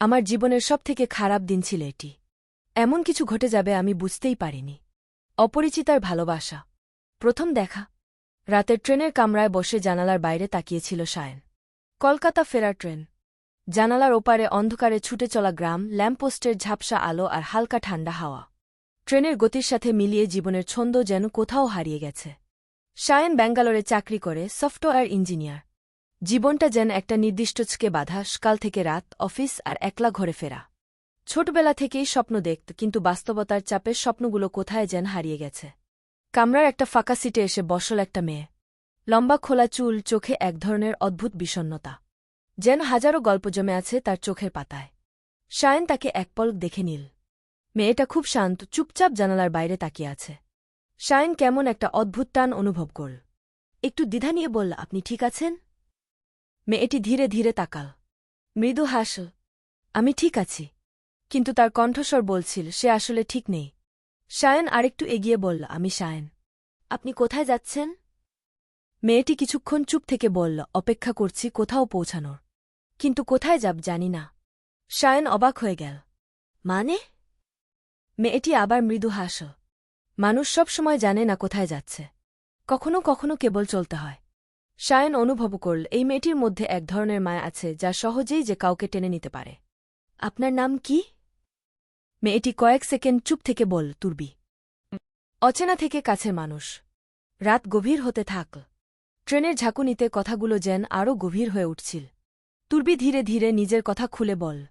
আমার জীবনের সবথেকে খারাপ দিন ছিল এটি। এমন কিছু ঘটে যাবে আমি বুঝতেই পারিনি। অপরিচিতার ভালোবাসা। প্রথম দেখা। রাতের ট্রেনের কামরায় বসে জানালার বাইরে তাকিয়েছিল সায়ন। কলকাতা ফেরার ট্রেন। জানালার ওপারে অন্ধকারে ছুটে চলা গ্রাম, ল্যাম্পপোস্টের ঝাপসা আলো আর হালকা ঠান্ডা হাওয়া। ট্রেনের গতির সাথে মিলিয়ে জীবনের ছন্দ যেন কোথাও হারিয়ে গেছে। সায়ন ব্যাঙ্গালোরে চাকরি করে, সফটওয়্যার ইঞ্জিনিয়ার। জীবনটা যেন একটা নির্দিষ্ট ছকে বাধা, সকাল থেকে রাত, অফিস আর একলা ঘরে ফেরা। ছোটবেলা থেকেই স্বপ্ন দেখত, কিন্তু বাস্তবতার চাপে স্বপ্নগুলো কোথায় যেন হারিয়ে গেছে। কামরার একটা ফাঁকা সিটে এসে বসল একটা মেয়ে। লম্বা খোলা চুল, চোখে এক ধরনের অদ্ভুত বিষণ্নতা। যেন হাজারো গল্প জমে আছে তার চোখের পাতায়। সায়ন তাকে এক পলক দেখে নিল। মেয়েটা খুব শান্ত, চুপচাপ জানালার বাইরে তাকিয়ে আছে। সায়ন কেমন একটা অদ্ভুত টান অনুভব করল। একটু দ্বিধা নিয়ে বলল, আপনি ঠিক আছেন? মেয়েটি ধীরে ধীরে তাকাল। মৃদু হাসল আমি ঠিক আছি। কিন্তু তার কণ্ঠস্বর বলছিল, সে আসলে ঠিক নেই। সায়ন আরেকটু এগিয়ে বলল, আমি সায়ন। আপনি কোথায় যাচ্ছেন? মেয়েটি কিছুক্ষণ চুপ থেকে বলল, অপেক্ষা করছি কোথাও পৌঁছানোর। কিন্তু কোথায় যাব জানি না। সায়ন অবাক হয়ে গেল মানে? মেয়েটি আবার মৃদু হাস, মানুষ সব সময় জানে না কোথায় যাচ্ছে। কখনো কখনো কেবল চলতে হয়। সায়ন অনুভব করল, এই মেয়েটির মধ্যে এক ধরনের মায়া আছে যা সহজেই যে কাউকে টেনে নিতে পারে। আপনার নাম কি? মেয়েটি কয়েক সেকেন্ড চুপ থেকে বল, তুর্বি। অচেনা থেকে কাছের মানুষ। রাত গভীর হতে থাক। ট্রেনের ঝাঁকুনিতে কথাগুলো যেন আরও গভীর হয়ে উঠছিল। তুর্বি ধীরে ধীরে নিজের কথা খুলে বল,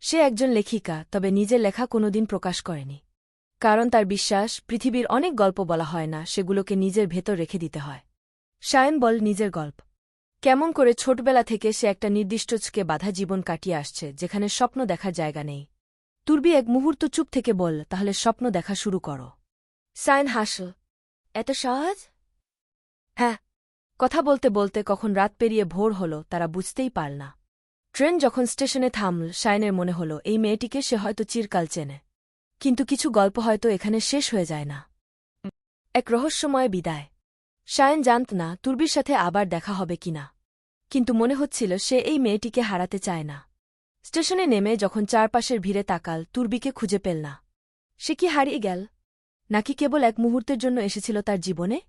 সে একজন লেখিকা, তবে নিজের লেখা কোনোদিন প্রকাশ করেনি। কারণ তার বিশ্বাস, পৃথিবীর অনেক গল্প বলা হয় না, সেগুলোকে নিজের ভেতর রেখে দিতে হয়। সায়ন বল নিজের গল্প। কেমন করে ছোটবেলা থেকে সে একটা নির্দিষ্ট ছকে বাধা জীবন কাটিয়ে আসছে, যেখানে স্বপ্ন দেখার জায়গা নেই। তুর্বি এক মুহূর্ত চুপ থেকে বল তাহলে স্বপ্ন দেখা শুরু করো। সায়ন হাসল, এত সহজ? হ্যাঁ। কথা বলতে বলতে কখন রাত পেরিয়ে ভোর হল, তারা বুঝতেই পারল না। ট্রেন যখন স্টেশনে থামল, সায়নের মনে হল, এই মেয়েটিকে সে হয়তো চিরকাল চেনে। কিন্তু কিছু গল্প হয়তো এখানে শেষ হয়ে যায় না। এক রহস্যময় বিদায়। সায়ন জানত না তুর্বির সাথে আবার দেখা হবে কিনা কিন্তু মনে হচ্ছিল সে এই মেয়েটিকে হারাতে চায় না। স্টেশনে নেমে যখন চারপাশের ভিড়ে তাকাল, তুর্বিকে খুঁজে পেল না। সে কি হারিয়ে গেল? নাকি কেবল এক মুহূর্তের জন্য এসেছিল তার জীবনে?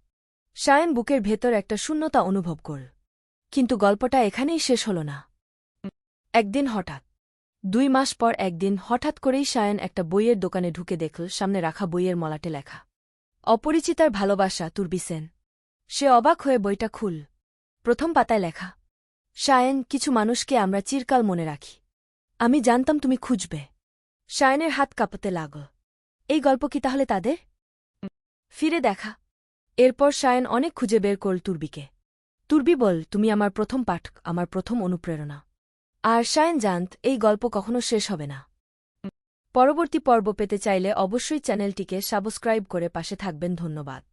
সায়ন বুকের ভেতর একটা শূন্যতা অনুভব করল কিন্তু গল্পটা এখানেই শেষ হল না। একদিন হঠাৎ। দুই মাস পর একদিন হঠাৎ করেই সায়ন একটা বইয়ের দোকানে ঢুকে দেখল, সামনে রাখা বইয়ের মলাটে লেখা। অপরিচিতার ভালোবাসা তুর্বি সেন। সে অবাক হয়ে বইটা খুল। প্রথম পাতায় লেখা সায়ন কিছু মানুষকে আমরা চিরকাল মনে রাখি। আমি জানতাম তুমি খুঁজবে। সায়নের হাত কাঁপতে লাগল। এই গল্প কি তাহলে তাদের? ফিরে দেখা। এরপর সায়ন অনেক খুঁজে বের করল তুর্বিকে। তুর্বি বল, তুমি আমার প্রথম পাঠক, আমার প্রথম অনুপ্রেরণা। আর সায়ন জানত, এই গল্প কখনো শেষ হবে না। পরবর্তী পর্ব পেতে চাইলে অবশ্যই চ্যানেলটিকে সাবস্ক্রাইব করে পাশে থাকবেন। ধন্যবাদ।